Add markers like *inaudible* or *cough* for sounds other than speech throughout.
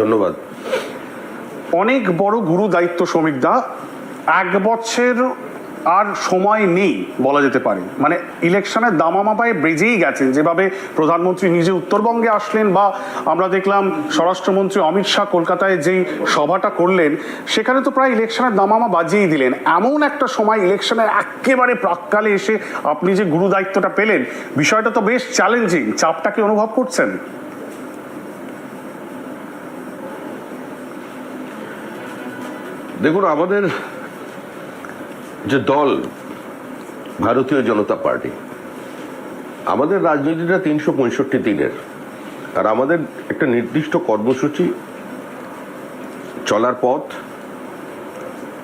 ধন্যবাদ। অনেক বড় গুরু দায়িত্ব শ্রমিকদা এক বছর আর সময় নেই বলা যেতে পারে। মানে ইলেকশনের দামামা পায়ে বেজেই গেছেন যেভাবে প্রধানমন্ত্রী নিজে উত্তরবঙ্গে আসলেন বা আমরা দেখলাম স্বরাষ্ট্রমন্ত্রী অমিত শাহ কলকাতায় যেই সভাটা করলেন, সেখানে তো প্রায় ইলেকশনের দামামা বাজিয়েই দিলেন। এমন একটা সময় ইলেকশনের একেবারে প্রাককালে এসে আপনি যে গুরু দায়িত্বটা পেলেন, বিষয়টা তো বেশ চ্যালেঞ্জিং চাপটা কি অনুভব করছেন? দেখুন, আমাদের যে দল, ভারতীয় জনতা পার্টি, আমাদের রাজনীতিটা তিনশো পঁয়ষট্টি দিনের। আর আমাদের একটা নির্দিষ্ট কর্মসূচি চলার পথ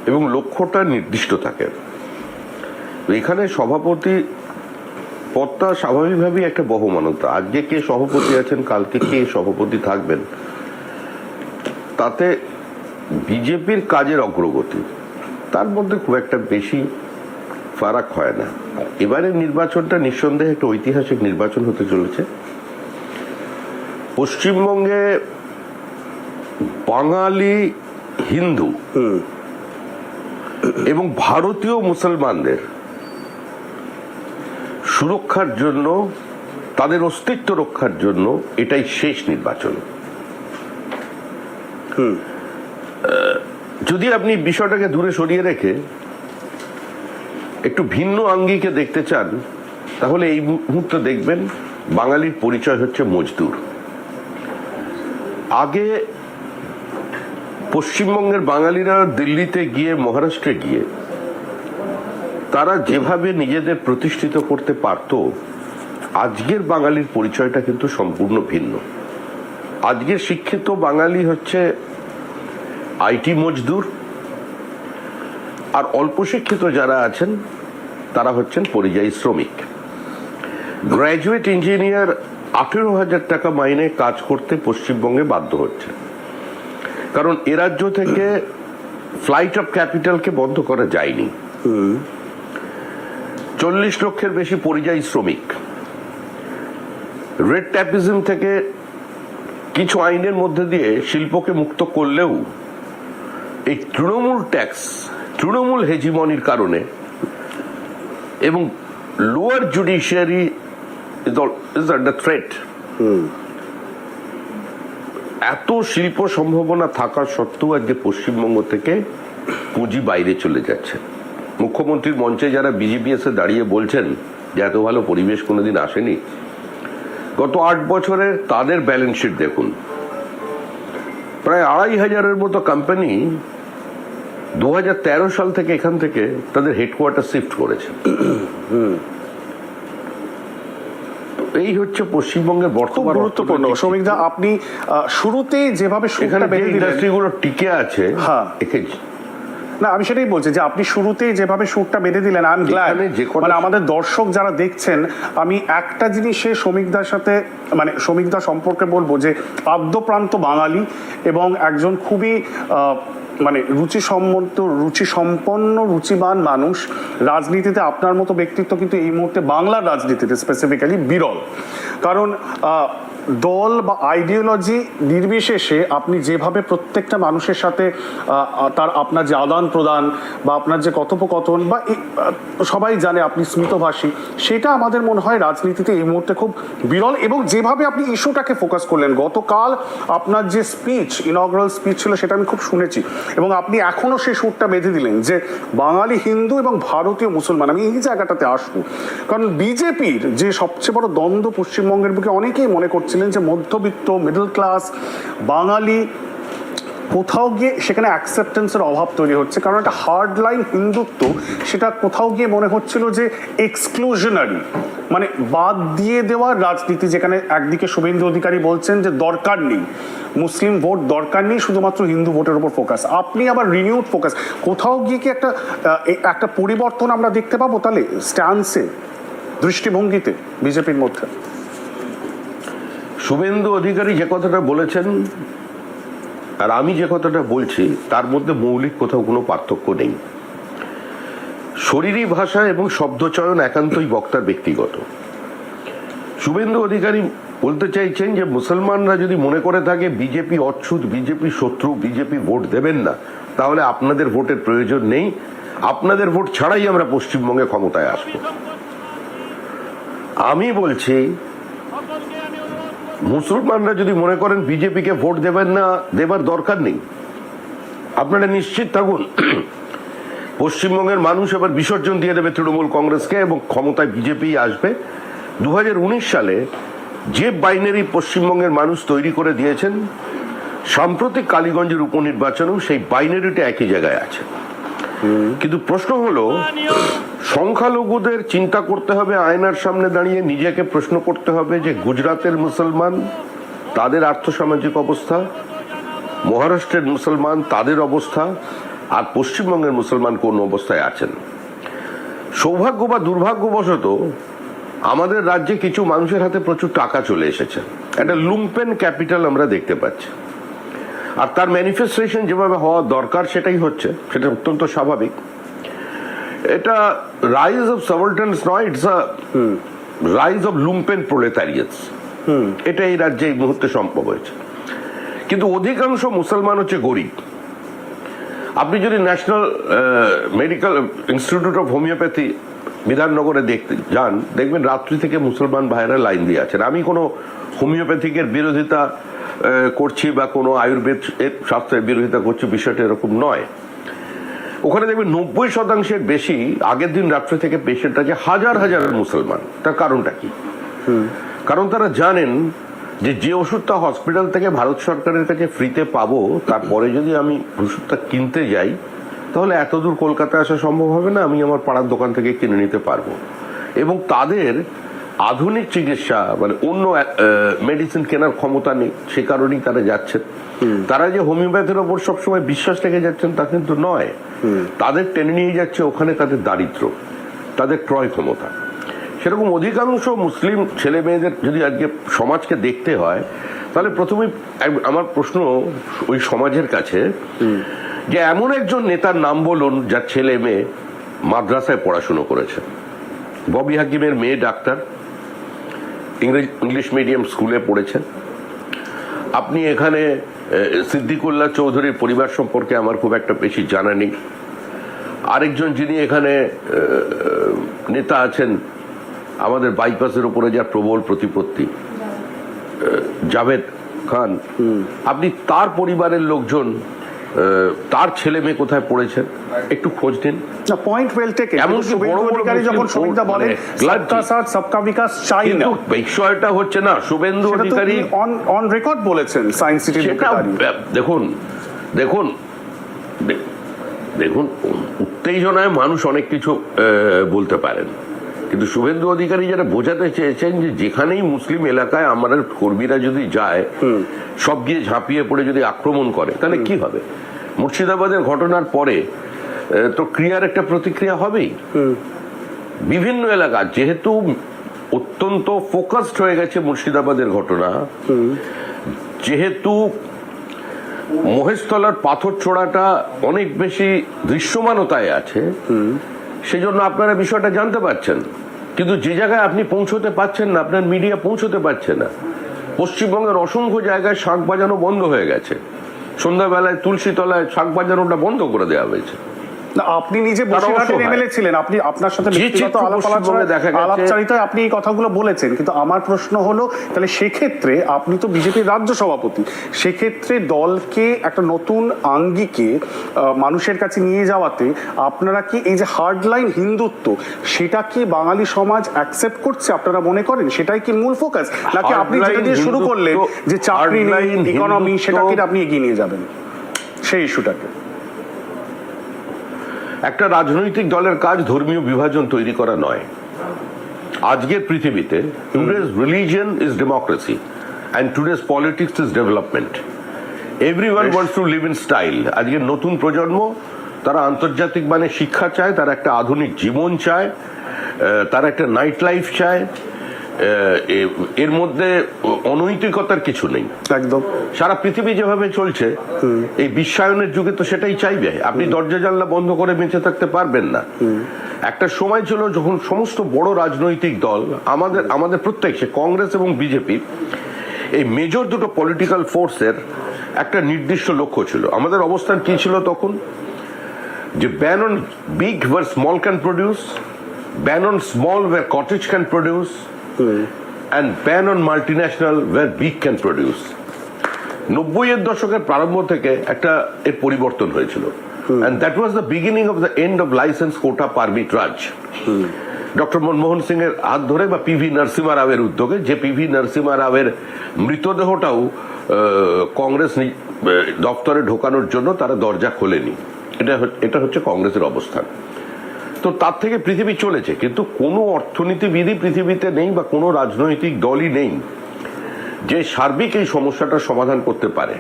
এবং লক্ষ্যটা নির্দিষ্ট থাকে। এখানে সভাপতি পদটা স্বাভাবিকভাবেই একটা বহমানতা। আজকে কে সভাপতি আছেন, কালকে কে সভাপতি থাকবেন, তাতে বিজেপির কাজের অগ্রগতি তার মধ্যে খুব একটা বেশি ফারাক হয় না। এবারের নির্বাচনটা নিঃসন্দেহে একটা ঐতিহাসিক নির্বাচন হতে চলেছে। পশ্চিমবঙ্গে বাঙালি হিন্দু এবং ভারতীয় মুসলমানদের সুরক্ষার জন্য তাদের অস্তিত্ব রক্ষার জন্য এটাই শেষ নির্বাচন। যদি আপনি বিষয়টাকে দূরে সরিয়ে রেখে একটু ভিন্ন আঙ্গিকে দেখতে চান, তাহলে এই মুহূর্তে দেখবেন বাঙালির পরিচয় হচ্ছে মজদুর। আগে পশ্চিমবঙ্গের বাঙালিরা দিল্লিতে গিয়ে, মহারাষ্ট্রে গিয়ে, তারা যেভাবে নিজেদের প্রতিষ্ঠিত করতে পারত, আজকের বাঙালির পরিচয়টা কিন্তু সম্পূর্ণ ভিন্ন। আজকের শিক্ষিত বাঙালি হচ্ছে আইটি মজদুর। আর অল্প শিক্ষিত যারা আছেন তারা হচ্ছেন পরিযায়ী শ্রমিক। গ্র্যাজুয়েট ইঞ্জিনিয়ার আঠেরো হাজার টাকা মাইনে কাজ করতে পশ্চিমবঙ্গে বাধ্য হচ্ছে। কারণ এ রাজ্য থেকে ফ্লাইট অফ ক্যাপিটালকে বন্ধ করা যায়নি। চল্লিশ লক্ষের বেশি পরিযায়ী শ্রমিক। রেড ট্যাপিজম থেকে কিছু আইনের মধ্যে দিয়ে শিল্পকে মুক্ত করলেও এই তৃণমূল ট্যাক্স তৃণমূল হেজিমনির কারণে এবং lower judiciary is under threat এত শিল্প সম্ভাবনা থাকা সত্ত্বেও আজকে পশ্চিমবঙ্গ থেকে পুঁজি বাইরে চলে যাচ্ছে। মুখ্যমন্ত্রীর মঞ্চে যারা বিজেপি এসে দাঁড়িয়ে বলছেন যে এত ভালো পরিবেশ কোনোদিন আসেনি গত আট বছরে তাদের ব্যালেন্স শিট দেখুন। প্রায় আড়াই হাজারের মতো কোম্পানি দু হাজার তেরো সাল থেকে এখান থেকে তাদের হেডকোয়ার্টার শিফট করেছে। এই হচ্ছে পশ্চিমবঙ্গের বর্তমান গুরুত্বপূর্ণ। শ্রমিকদা আপনি আহ, শুরুতেই যেভাবে এখানে বেঁধে দিলেন ইন্ডাস্ট্রিগুলো টিকে আছে হ্যাঁ। না আমি সেটাই বলছি যে আপনি শুরুতেই যেভাবে সুরটা বেঁধে দিলেন আই এম গ্ল্যাড যে মানে আমাদের দর্শক যারা দেখছেন আমি একটা জিনিসে শ্রমিকদার সাথে মানে শ্রমিকদা সম্পর্কে বলব যে আদ্যপ্রান্ত বাঙালি এবং একজন খুবই আহ, রুচি সম্মত রুচি সম্পন্ন রুচিবান মানুষ রাজনীতিতে আপনার মতো ব্যক্তিত্ব কিন্তু এই মুহূর্তে বাংলার রাজনীতিতে স্পেসিফিক্যালি বিরল। কারণ দল বা আইডিওলজি নির্বিশেষে আপনি যেভাবে প্রত্যেকটা মানুষের সাথে তার আপনার যে আদান প্রদান বা আপনার যে কথোপকথন বা সবাই জানে আপনি স্মিতভাষী, সেটা আমাদের মনে হয় রাজনীতিতে এই মুহূর্তে খুব বিরল এবং যেভাবে আপনি ইস্যুটাকে ফোকাস করলেন, গতকাল আপনার যে স্পিচ ইনগ্রাল স্পিচ ছিল সেটা আমি খুব শুনেছি এবং আপনি এখনও সেই সুরটা বেঁধে দিলেন যে বাঙালি হিন্দু এবং ভারতীয় মুসলমান, আমি এই জায়গাটাতে আসব। কারণ বিজেপির যে সবচেয়ে বড় দ্বন্দ্ব পশ্চিমবঙ্গের বুকে অনেকেই মনে করছিলেন যে মধ্যবিত্ত মিডল ক্লাস বাঙালি, কোথাও গিয়ে সেখানে অ্যাকসেপ্টেন্সের অভাব তৈরি হচ্ছে। কারণ একটা হার্ড লাইন হিন্দুত্ব, সেটা কোথাও গিয়ে মনে হচ্ছিল যে এক্সক্লুশনারি মানে বাদ দিয়ে দেওয়ার রাজনীতি, যেখানে একদিকে শুভেন্দু অধিকারী বলছেন যে দরকার নেই। মুসলিম ভোট দরকার নেই, শুধুমাত্র হিন্দু ভোটের উপর ফোকাস আপনি আবার রিনিউড ফোকাস কোথাও গিয়ে কি একটা একটা পরিবর্তন আমরা দেখতে পাবো? তাহলে স্ট্যান্সে দৃষ্টিভঙ্গিতে, বিজেপির মধ্যে। শুভেন্দু অধিকারী যে কথাটা বলেছেন আর আমি যে কথাটা বলছি, তার মধ্যে মৌলিক কোথাও কোনো পার্থক্য নেই। শরীরী ভাষা এবং শব্দচয়ন একান্তই বক্তার ব্যক্তিগত। শুভেন্দু অধিকারী বলতে চাইছেন যে, মুসলমানরা যদি মনে করে থাকে বিজেপি অচ্ছুত, বিজেপি শত্রু, বিজেপি ভোট দেবেন না, তাহলে আপনাদের ভোটের প্রয়োজন নেই। আপনাদের ভোট ছাড়াই আমরা পশ্চিমবঙ্গে ক্ষমতায় আসব। আমি বলছি মুসলমানরা যদি মনে করেন বিজেপিকে ভোট দেবেন না, দেবার দরকার নেই। আপনারা নিশ্চিত থাকুন, *clears throat* পশ্চিমবঙ্গের মানুষ এবার বিসর্জন দিয়ে দেবে তৃণমূল কংগ্রেসকে এবং ক্ষমতায় বিজেপি আসবে। দু হাজার উনিশ সালে যে বাইনারি পশ্চিমবঙ্গের মানুষ তৈরি করে দিয়েছেন, সাম্প্রতিক কালীগঞ্জের উপনির্বাচনেও সেই বাইনারিটা একই জায়গায় আছে। কিন্তু প্রশ্ন হলো, সংখ্যালঘুদের চিন্তা করতে হবে, আয়নার সামনে দাঁড়িয়ে নিজেকে প্রশ্ন করতে হবে যে গুজরাতের মুসলমান, তাদের আর্থসামাজিক অবস্থা, মহারাষ্ট্রের মুসলমান, তাদের অবস্থা, আর পশ্চিমবঙ্গের মুসলমান কোন অবস্থায় আছেন? সৌভাগ্য বা দুর্ভাগ্যবশত আমাদের রাজ্যে কিছু মানুষের হাতে প্রচুর টাকা চলে এসেছে। একটা লুম্পেন ক্যাপিটাল আমরা দেখতে পাচ্ছি। আর তার ম্যানিফেস্টেশন যেভাবে হওয়া দরকার সেটাই হচ্ছে সেটা অত্যন্ত স্বাভাবিক। এটা রাইজ অফ সাবলটেন্স নয় it's a rise of lumpen proletariats এটা এই রাজ্যে এই মুহূর্তে সম্ভব হয়েছে। কিন্তু অধিকাংশ মুসলমান হচ্ছে গরিব। আপনি যদি National Medical Institute of Homoeopathy বিধাননগরে দেখতে যান দেখবেন রাত্রি থেকে মুসলমান ভাইরা লাইন দিয়ে আছেন। আমি কোনো হোমিওপ্যাথিকের বিরোধিতা করছি বা কোনো আয়ুর্বেদ শাস্ত্রের বিরোধিতা করছি বিষয়টা এরকম নয়। ওখানে দেখবেন নব্বই শতাংশের বেশি আগের দিন রাত্রে থেকে পেশেন্ট আছে হাজার হাজার মুসলমান। তার কারণটা কি? কারণ তারা জানেন যে যে ওষুধটা হসপিটাল থেকে ভারত সরকারের কাছে ফ্রিতে পাবো তারপরে যদি আমি ওষুধটা কিনতে যাই তাহলে এত দূর কলকাতায় আসা সম্ভব হবে না আমি আমার পাড়ার দোকান থেকে কিনে নিতে পারব। এবং তাদের আধুনিক চিকিৎসা মানে অন্য মেডিসিন কেনার ক্ষমতা নেই সে কারণেই তারা যাচ্ছেন। তারা যে হোমিওপ্যাথির ওপর সবসময় বিশ্বাস রেখে যাচ্ছেন তা কিন্তু নয়। তাদের টেনে নিয়ে যাচ্ছে ওখানে তাদের দারিদ্র তাদের ক্রয় ক্ষমতা। সেরকম অধিকাংশ মুসলিম ছেলে মেয়েদের যদি আজকে সমাজকে দেখতে হয় তাহলে প্রথমেই আমার প্রশ্ন ওই সমাজের কাছে যে এমন একজন নেতার নাম বলুন যার ছেলে মেয়ে মাদ্রাসায় পড়াশুনো করেছে। ববি হাকিমের মেয়ে ডাক্তার ইংরেজ ইংলিশ মিডিয়াম স্কুলে পড়েছেন। আপনি এখানে সিদ্দিকুল্লাহ চৌধুরীর পরিবার সম্পর্কে আমার খুব একটা বেশি জানা নেই। আরেকজন যিনি এখানে নেতা আছেন আমাদের বাইপাসের উপরে যার প্রবল প্রতিপত্তি জাভেদ খান। আপনি তার পরিবারের লোকজন তার ছেলে মেয়ে কোথায় পড়েছেন একটু খোঁজ নিন। না পয়েন্ট ওয়েল টেকেন এমনকি বড় বড় যখন বলেন মানে সবকা সাথ সবকা বিকাশ চাই না। বিষয়টা হচ্ছে না Suvendu Adhikari on on record বলেছেন সায়েন্স দেখুন দেখুন দেখুন উত্তেজনায় মানুষ অনেক কিছু বলতে পারেন। কিন্তু শুভেন্দু অধিকারী যারা বোঝাতে চেয়েছেন যে যেখানেই মুসলিম এলাকায় আমাদের কর্মীরা যদি যায় সব গিয়ে ঝাঁপিয়ে পড়ে যদি আক্রমণ করে তাহলে কি হবে? মুর্শিদাবাদের ঘটনার পরে তো ক্রিয়ার একটা প্রতিক্রিয়া হবেই। বিভিন্ন এলাকা যেহেতু অত্যন্ত ফোকাসড হয়ে গেছে মুর্শিদাবাদের ঘটনা যেহেতু মহেশতলার পাথর ছোড়াটা অনেক বেশি দৃশ্যমানতায় আছে সেজন্য আপনারা বিষয়টা জানতে পারছেন। কিন্তু যে জায়গায় আপনি পৌঁছতে পারছেন না আপনার মিডিয়া পৌঁছতে পারছে না পশ্চিমবঙ্গের অসংখ্য জায়গায় শাঁখ বাজানো বন্ধ হয়ে গেছে। সন্ধ্যাবেলায় তুলসী তলায় শাঁখ ওটা বন্ধ করে দেওয়া হয়েছে। না, আপনি নিজে বসিরহাটের এমএলএ ছিলেন। আপনি আপনার সাথে ব্যক্তিগত আলাপচারিতায় আপনি এই কথাগুলো বলেছেন কিন্তু আমার প্রশ্ন হলো তাহলে সেক্ষেত্রে আপনি তো বিজেপির রাজ্য সভাপতি সেক্ষেত্রে দলকে একটা নতুন আঙ্গিকে মানুষের কাছে নিয়ে যাওয়াতে আপনারা কি এই যে হার্ডলাইন হিন্দুত্ব সেটা কি বাঙালি সমাজ অ্যাকসেপ্ট করছে আপনারা মনে করেন? সেটাই কি মূল ফোকাস নাকি আপনি যেটা দিয়ে শুরু করলেন যে চাকরি নেই ইকোনমি সেটাকে আপনি এগিয়ে নিয়ে যাবেন? সেই ইস্যুটাকে একটা রাজনৈতিক দলের কাজ ধর্মীয় বিভাজন তৈরি করা নয়। আজকের পৃথিবীতে today's religion is democracy and today's politics is development every one wants to live in style আজকের নতুন প্রজন্ম তারা আন্তর্জাতিক মানে শিক্ষা চায় তারা একটা আধুনিক জীবন চায় তারা একটা নাইট লাইফ চায় এর মধ্যে অনৈতিকতার কিছু নেই। একদম। সারা পৃথিবী যেভাবে চলছে এই বিশ্বায়নের যুগে তো সেটাই চাইবে। আপনি দরজা জানলা বন্ধ করে বেঁচে থাকতে পারবেন না। একটা সময় ছিল যখন সমস্ত বড় রাজনৈতিক দল আমাদের আমাদের প্রত্যেক সে কংগ্রেস এবং বিজেপি এই মেজর দুটো পলিটিক্যাল ফোর্সের একটা নির্দিষ্ট লক্ষ্য ছিল। আমাদের অবস্থান কি ছিল তখন? যে ban on big where small can produce ban on small where cottage can produce and ban on multinational where big can produce নব্বই এর দশকের প্রারম্ভ থেকে একটা এর পরিবর্তন হয়েছিল। And that was the beginning of the end of licence quota permit raj doctor Manmohan Singh এর হাত ধরে বা পিভি নরসিমা রাওয়ের উদ্যোগে যে পিভি নরসিমা রাওয়ের মৃতদেহটাও কংগ্রেস দপ্তরে ঢোকানোর জন্য তারা দরজা খোলেনি। এটা এটা হচ্ছে কংগ্রেসের অবস্থান। তো তার থেকে পৃথিবী চলেছে কিন্তু কোনো অর্থনীতিবিদই পৃথিবীতে নেই বা কোনো রাজনৈতিক দলই নেই যে সার্বিক এই সমস্যাটার সমাধান করতে পারে।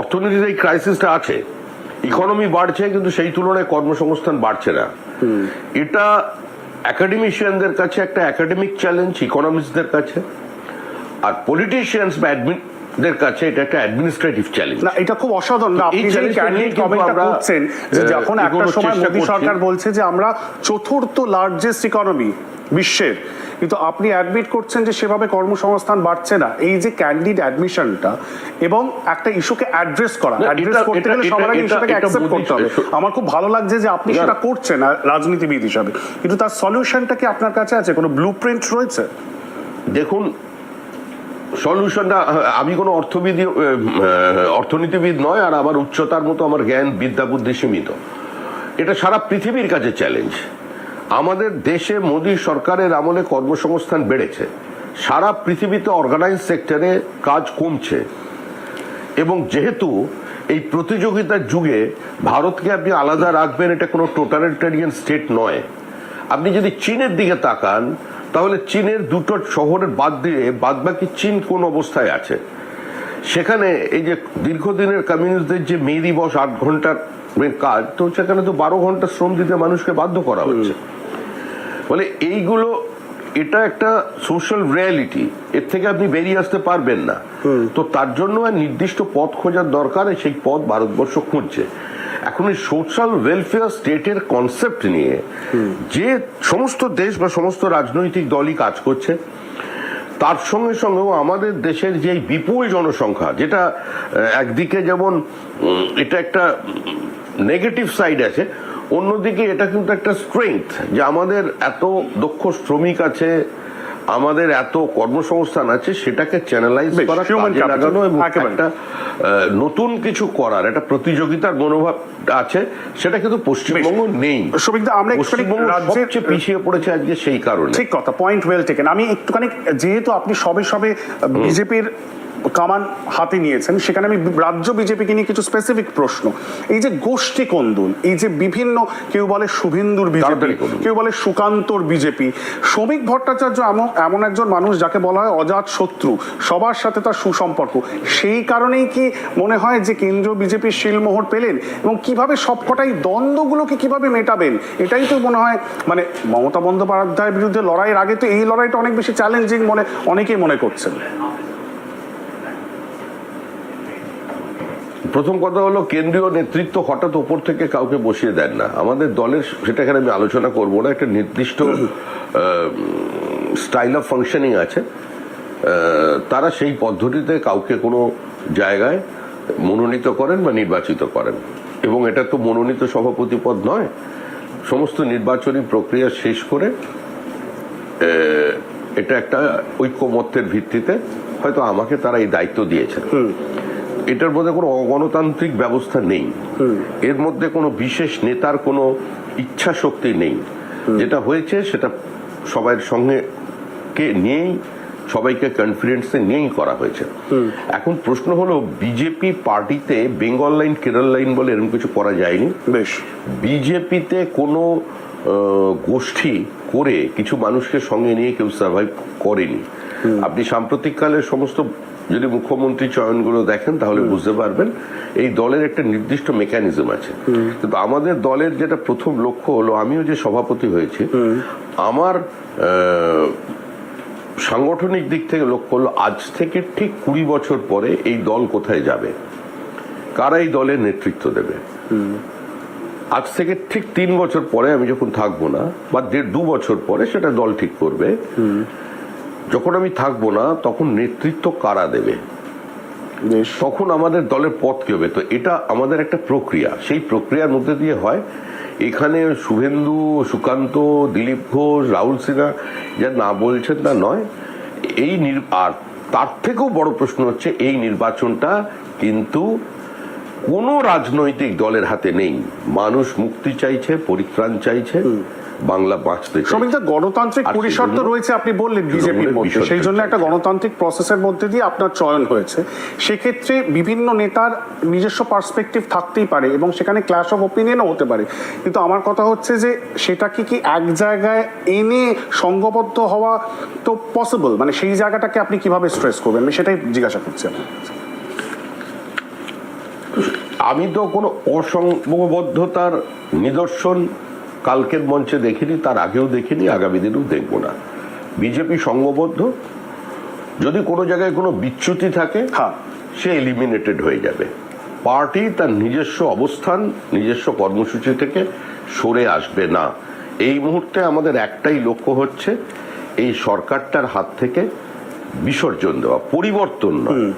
অর্থনীতির এই ক্রাইসিসটা আছে ইকোনমি বাড়ছে কিন্তু সেই তুলনায় কর্মসংস্থান বাড়ছে না। এটা একাডেমিশিয়ানদের কাছে একটা একাডেমিক চ্যালেঞ্জ ইকোনমিস্টদের কাছে। আর পলিটিশিয়ানস বা কাছে এটা একটা অ্যাডমিনিস্ট্রেটিভ চ্যালেঞ্জ না এটা খুব অসাধারণ। না আপনি যে challenge-টা ক্যান্ডিড কমেন্টটা করছেন যে যখন একটা সময় মোদী। সরকার বলছে যে আমরা চতুর্থ লার্জেস্ট ইকোনমি বিশ্বের কিন্তু আপনি অ্যাডমিট করছেন যে সেভাবে কর্মসংস্থান বাড়ছে না। এই যে ক্যান্ডিড অ্যাডমিশনটা এবং একটা ইস্যুকে অ্যাড্রেস করা অ্যাড্রেস করতে গেলে সবার আগে ইস্যুটাকে অ্যাকসেপ্ট করতে হবে। আমার খুব ভালো লাগছে যে আপনি সেটা করছেন রাজনীতিবিদ হিসাবে। কিন্তু তার সলিউশনটা কি আপনার কাছে আছে? কোনো ব্লু প্রিন্ট রয়েছে? দেখুন সলিউশনটা আমি কোনো অর্থবিদ অর্থনীতিবিদ নয়, আর আমার উচ্চতার মতো আমার জ্ঞান, বিদ্যা, বুদ্ধি সীমিত। এটা সারা পৃথিবীর কাছে চ্যালেঞ্জ আমাদের দেশে মোদী সরকারের আমলে কর্মসংস্থান বেড়েছে। সারা পৃথিবীতে অর্গানাইজ সেক্টরে কাজ কমছে। এবং যেহেতু এই প্রতিযোগিতার যুগে ভারতকে আপনি আলাদা রাখবেন, এটা কোনো টোটালিটারিয়ান স্টেট নয়। আপনি যদি চীনের দিকে তাকান তাহলে চীনের দুটো শহরের বাদ দিয়ে বাদ বাকি চীন কোন অবস্থায় আছে? সেখানে এই যে দীর্ঘদিনের কমিউনিস্টদের যে মে দিবস আট ঘণ্টার কাজ তো সেখানে তো বারো ঘণ্টা শ্রম দিতে মানুষকে বাধ্য করা হচ্ছে। বলে এইগুলো এটা একটা সোশ্যাল রিয়ালিটি এর থেকে আপনি বেরিয়ে আসতে পারবেন না। তো তার জন্য নির্দিষ্ট পথ খোঁজার দরকার সেই পথ ভারতবর্ষ খুঁজছে। এখন এই সোশ্যাল ওয়েলফেয়ার স্টেটের কনসেপ্ট নিয়ে যে সমস্ত দেশ বা সমস্ত রাজনৈতিক দলই কাজ করছে, তার সঙ্গে সঙ্গেও আমাদের দেশের যে বিপুল জনসংখ্যা, যেটা একদিকে যেমন এটা একটা নেগেটিভ সাইড আছে, অন্যদিকে এটা কিন্তু একটা স্ট্রেংথ যে আমাদের এত দক্ষ শ্রমিক আছে আমাদের এত কর্মসংস্থান আছে সেটাকে চ্যানেলাইজ করা লাগানো এবং একটা নতুন কিছু করার একটা প্রতিযোগিতার মনোভাব আছে সেটা কিন্তু পশ্চিমবঙ্গ নেই। আমরা সবচেয়ে পিছিয়ে পড়েছে আজকে সেই কারণে। ঠিক কথা পয়েন্ট ওয়েল টেকেন আমি একটুখানি যেহেতু আপনি সবে সবে বিজেপির কামান হাতে নিয়েছেন সেখানে আমি রাজ্য বিজেপিকে নিয়ে কিছু স্পেসিফিক প্রশ্ন। এই যে গোষ্ঠী কন্দল এই যে বিভিন্ন কেউ বলে শুভেন্দুর বিজেপি কেউ বলে সুকান্তর বিজেপি শ্রমিক ভট্টাচার্য এমন এমন একজন মানুষ যাকে বলা হয় অজাত শত্রু সবার সাথে তার সুসম্পর্ক। সেই কারণেই কি মনে হয় যে কেন্দ্রীয় বিজেপির শিলমোহর পেলেন এবং কীভাবে সবকটাই দ্বন্দ্বগুলোকে কীভাবে মেটাবেন এটাই তো মনে হয় মানে মমতা বন্দ্যোপাধ্যায়ের বিরুদ্ধে লড়াইয়ের আগে তো এই লড়াইটা অনেক বেশি চ্যালেঞ্জিং মনে অনেকেই মনে করছেন। প্রথম কথা হলো কেন্দ্রীয় নেতৃত্ব হঠাৎ ওপর থেকে কাউকে বসিয়ে দেন না। আমাদের দলের সেটা এখানে আমি আলোচনা করব না একটা নির্দিষ্ট স্টাইল অফ ফাংশনিং আছে। তারা সেই পদ্ধতিতে কাউকে কোনো জায়গায় মনোনীত করেন বা নির্বাচিত করেন। এবং এটা তো মনোনীত সভাপতি পদ নয়। সমস্ত নির্বাচনী প্রক্রিয়া শেষ করে এটা একটা ঐক্যমত্যের ভিত্তিতে হয়তো আমাকে তারা এই দায়িত্ব দিয়েছেন। এটার মধ্যে কোনো অগণতান্ত্রিক ব্যবস্থা নেই। এর মধ্যে কোনো বিশেষ নেতার কোনো ইচ্ছা শক্তি নেই। যেটা হয়েছে সেটা সবার সঙ্গে কে নিয়েই সবাইকে কনফিডেন্সে নিয়েই করা হয়েছে। এখন প্রশ্ন হলো বিজেপি পার্টিতে বেঙ্গল লাইন কেরল লাইন বলে এরকম কিছু করা যায়নি? বেশ। বিজেপিতে কোনো গোষ্ঠী করে কিছু মানুষকে সঙ্গে নিয়ে কেউ সার্ভাইভ করেনি। আপনি সাম্প্রতিককালে সমস্ত যদি মুখ্যমন্ত্রী চয়নগুলো দেখেন তাহলে বুঝতে পারবেন এই দলের একটা নির্দিষ্ট মেকানিজম আছে। কিন্তু আমাদের দলের যেটা প্রথম লক্ষ্য হলো আমিও যে সভাপতি হয়েছি আমার সাংগঠনিক দিক থেকে লক্ষ্য হলো আজ থেকে ঠিক কুড়ি বছর পরে এই দল কোথায় যাবে? কারা এই দলের নেতৃত্ব দেবে? আজ থেকে ঠিক তিন বছর পরে আমি যখন থাকব না বা দেড় দু বছর পরে সেটা দল ঠিক করবে যখন আমি থাকব না তখন নেতৃত্ব কারা দেবে? তখন আমাদের দলের পথ কি হবে? তো এটা আমাদের একটা প্রক্রিয়া। সেই প্রক্রিয়ার মধ্যে দিয়ে হয় এখানে শুভেন্দু সুকান্ত দিলীপ ঘোষ রাহুল সিনহা যা না বলছেন তা নয় এই আর তার থেকেও বড় প্রশ্ন হচ্ছে এই নির্বাচনটা কিন্তু কোনো রাজনৈতিক দলের হাতে নেই। মানুষ মুক্তি চাইছে পরিত্রাণ চাইছে। বাংলা বাঁচতে। শ্রমিকদা গণতান্ত্রিক পরিসর তো রয়েছে আপনি বললেন বিজেপির মধ্যে। সেই জন্য একটা গণতান্ত্রিক প্রসেসের মধ্যে দিয়ে আপনার চয়ন হয়েছে। সেক্ষেত্রে বিভিন্ন নেতার নিজস্ব পার্সপেক্টিভ থাকতেই পারে এবং সেখানে ক্লাস অফ ওপিনিয়নও হতে পারে। কিন্তু আমার কথা হচ্ছে যে সেটাকে কি এক জায়গায় এনে সংঘবদ্ধ হওয়া তো পসিবল মানে সেই জায়গাটাকে আপনি কীভাবে স্ট্রেস করবেন? আমি সেটাই জিজ্ঞাসা করছি আপনার আমি তো কোনো অসংবদ্ধতার নিদর্শন কালকের মঞ্চে দেখিনি তার আগেও দেখিনি আগামী দিনেও দেখব না। বিজেপি সংঘবদ্ধ যদি কোনো জায়গায় কোনো বিচ্যুতি থাকে হ্যাঁ। সে এলিমিনেটেড হয়ে যাবে। পার্টি তার নিজস্ব অবস্থান নিজস্ব কর্মসূচি থেকে সরে আসবে না। এই মুহূর্তে আমাদের একটাই লক্ষ্য হচ্ছে এই সরকারটার হাত থেকে বিসর্জন দেওয়া পরিবর্তন নয়।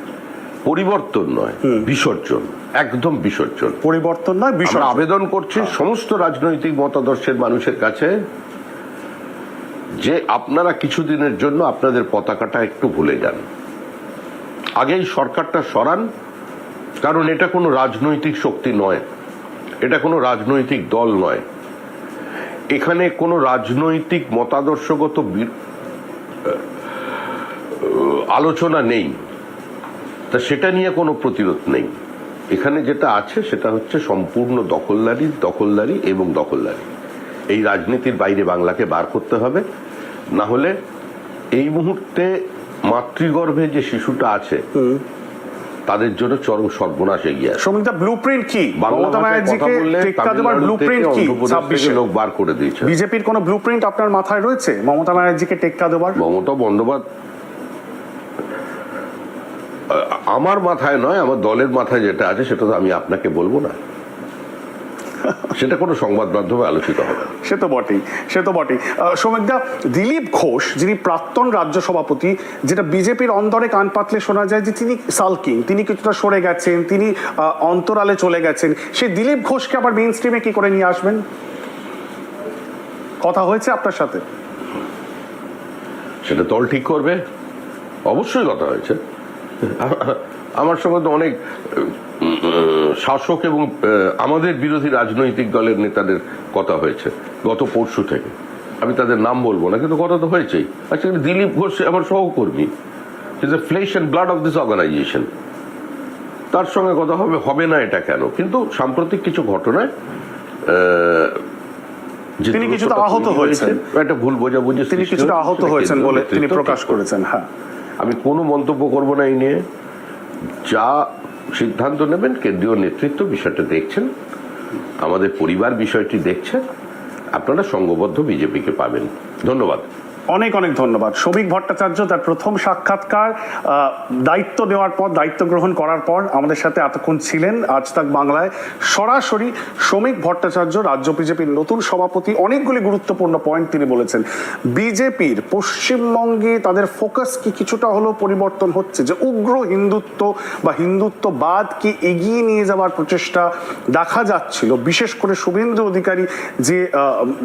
পরিবর্তন নয় বিসর্জন একদম বিসর্জন। পরিবর্তন নয় বিষয় আবেদন করছি সমস্ত রাজনৈতিক মতাদর্শের মানুষের কাছে যে আপনারা কিছুদিনের জন্য আপনাদের পতাকাটা একটু ভুলে যান। আগেই সরকারটা সরান কারণ এটা কোনো রাজনৈতিক শক্তি নয় এটা কোনো রাজনৈতিক দল নয়। এখানে কোনো রাজনৈতিক মতাদর্শগত আলোচনা নেই। তা সেটা নিয়ে কোনো প্রতিরোধ নেই। এখানে যেটা আছে সেটা হচ্ছে সম্পূর্ণ দখলদারি দখলদারি এবং দখলদারি। এই রাজনীতির বাইরে বাংলাকে বার করতে হবে। না হলে এই মুহূর্তে মাতৃগর্ভে যে শিশুটা আছে তাদের জন্য চরম সর্বনাশ এগিয়ে শ্রমিকদা ব্লু প্রিন্ট কি? মমতা ব্যানার্জিকে টেক্কা লোক বার করে দিয়েছে। বিজেপির কোনো ব্লু প্রিন্ট আপনার মাথায় রয়েছে? মমতা ব্যানার্জিকে টেক্কা দেওয়ার মমতা বন্দ্যোপাধ্যায় আমার মাথায় নয় আমার দলের মাথায় যেটা আছে সেটা তো আমি আপনাকে বলব না। সেটা কোনো সংবাদ মাধ্যমে আলোচিত হবে সে তো বটেই সে তো বটেই। সৌমিকদা দিলীপ ঘোষ যিনি প্রাক্তন রাজ্য সভাপতি যেটা বিজেপির অন্দরে কান পাতলে শোনা যায় যে তিনি সালকিং তিনি কিছুটা সরে গেছেন তিনি অন্তরালে চলে গেছেন। সেই দিলীপ ঘোষকে আবার মেইন স্ট্রিমে কি করে নিয়ে আসবেন? কথা হয়েছে আপনার সাথে? সেটা দল ঠিক করবে? অবশ্যই কথা হয়েছে। *laughs* আমার সঙ্গে তো অনেক শাসক এবং আমাদের বিরোধী রাজনৈতিক দলের নেতাদের কথা হয়েছে গত পরশু থেকে। আমি তাদের নাম বলব না কিন্তু কথা তো হয়েছেই। আচ্ছা দিলীপ ঘোষ আমার সহকর্মী। Is a flesh and blood of this organisation তার সঙ্গে কথা হবে হবে না এটা কেন? কিন্তু সাম্প্রতিক কিছু ঘটনায় তিনি কিছুটা আহত হয়েছেন। একটা ভুল বোঝাবুঝি তিনি কিছুটা আহত হয়েছেন বলে তিনি প্রকাশ করেছেন হ্যাঁ। আমি কোনো মন্তব্য করব না এই নিয়ে। যা সিদ্ধান্ত নেবেন, কেন্দ্রীয় নেতৃত্ব বিষয়টা দেখছেন, আমাদের পরিবার বিষয়টি দেখছেন, আপনারা সঙ্গবদ্ধ বিজেপিকে পাবেন। ধন্যবাদ। অনেক অনেক ধন্যবাদ। শ্রমিক ভট্টাচার্য তার প্রথম সাক্ষাৎকার দায়িত্ব দেওয়ার পর, দায়িত্ব গ্রহণ করার পর আমাদের সাথে এতক্ষণ ছিলেন। আজ তাক বাংলায় সরাসরি শ্রমিক ভট্টাচার্য, রাজ্য বিজেপির নতুন সভাপতি, অনেকগুলি গুরুত্বপূর্ণ পয়েন্ট তিনি বলেছেন। বিজেপির পশ্চিমবঙ্গে তাদের ফোকাস কি কিছুটা হলেও পরিবর্তন হচ্ছে? যে উগ্র হিন্দুত্ব বা হিন্দুত্ববাদকে এগিয়ে নিয়ে যাওয়ার প্রচেষ্টা দেখা যাচ্ছিল? বিশেষ করে শুভেন্দু অধিকারী যে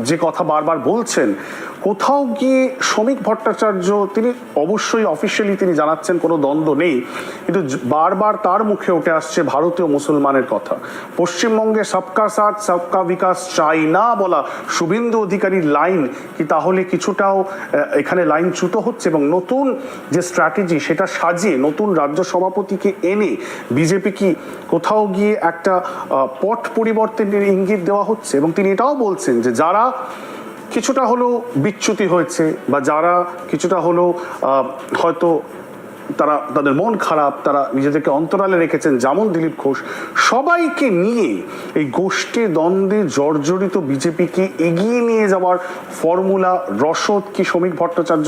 যে কথা বারবার বলছেন, কোথাও গিয়ে শ্রমিক ভট্টাচার্য, তিনি অবশ্যই অফিসিয়ালি তিনি জানাচ্ছেন কোনো দ্বন্দ্ব নেই, কিন্তু বারবার তার মুখে উঠে আসছে ভারতীয় মুসলমানের কথা। পশ্চিমবঙ্গে সবকা সাথ, সবকা বিকাশ চাই না বলা শুভেন্দু অধিকারীর লাইন কি তাহলে কিছুটাও এখানে লাইন চ্যুত হচ্ছে এবং নতুন যে স্ট্র্যাটেজি সেটা সাজিয়ে নতুন রাজ্য সভাপতিকে এনে বিজেপি কি কোথাও গিয়ে একটা পট পরিবর্তনের ইঙ্গিত দেওয়া হচ্ছে? এবং তিনি এটাও বলছেন যে যারা কিছুটা হলেও বিচ্যুতি হয়েছে বা যারা কিছুটা হলেও হয়তো তারা, তাদের মন খারাপ, তারা নিজেদেরকে অন্তরালে রেখেছেন যেমন দিলীপ ঘোষ, সবাইকে নিয়ে এই গোষ্ঠী দ্বন্দ্বে জর্জরিত বিজেপিকে এগিয়ে নিয়ে যাওয়ার ফর্মুলা রসদ কি শ্রমিক ভট্টাচার্য